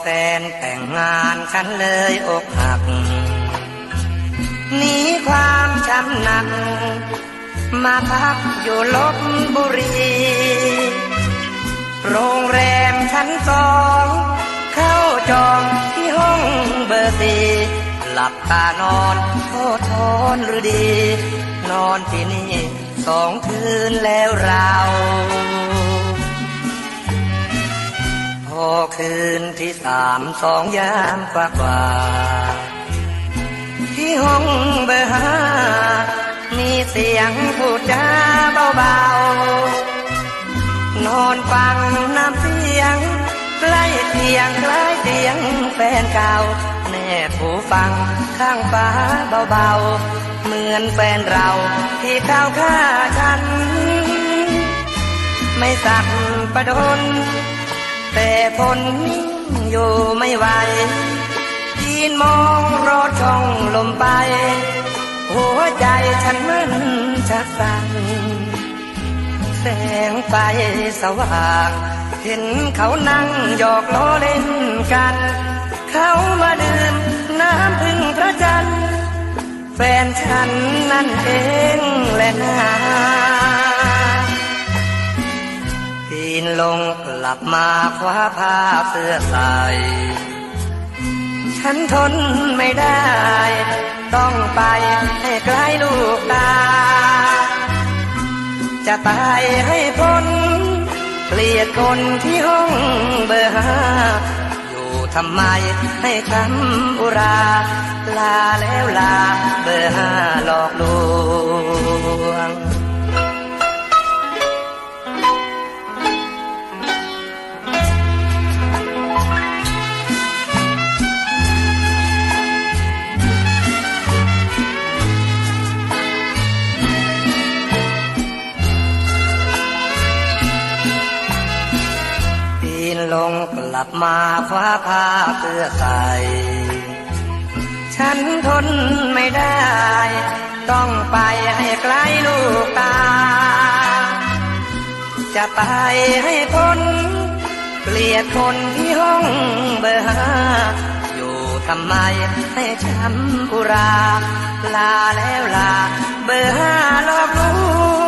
แฟนแต่งงานฉันเลยอกหักหนีความช้ำหนัก มาพักอยู่ลบบุรี โรงแรมชั้นสอง เข้าจองที่ห้องเบอร์สี่หลับตานอนโทษทนหรือดี นอนที่นี่สองคืนแล้วเรา อคืนที่สามสองยามกว่ากว่าที่ห้องเบอร์ห้ามีเสียงพูดจาเบาๆ นอนฟังน้ำเสียงใกล้เตียงใกล้เตียงแฟนเก่าแน่ผู้ฟังข้างฟ้าเบาๆ เหมือนแฟนเราที่เข้าฆ่าฉัน ไม่สักประดน ทนอยู่ไม่ไหวยืนมองรถช่องลมไป หัวใจฉันมันชักสั่นแสงไฟสว่าง เห็นเขานั่งหยอกล้อเล่นกัน เขามาดื่มน้ำพึ่งพระจันทร์แฟนฉันนั่นเองแหละนา นลงกลับมาคว้าผ้าเสื้อใส่ฉันทนไม่ได้ ต้องไปให้ไกลลูกตา จะตายให้พ้นเกลียดคนที่ห้องเบอร์ห้าอยู่ทำไมให้คำอุรา ลาแล้วลาเบอร์ห้าหลอกลวง ลงกลับมาคว้าผ้าเสื้อใส่ฉันทนไม่ได้ ต้องไปให้ไกลลูกตา จะไปให้พ้นเกลียดคนที่ห้องเบอร์ห้าอยู่ทำไมให้ช้ำอุรา ลาแล้วลา เบอร์ห้าหลอกลว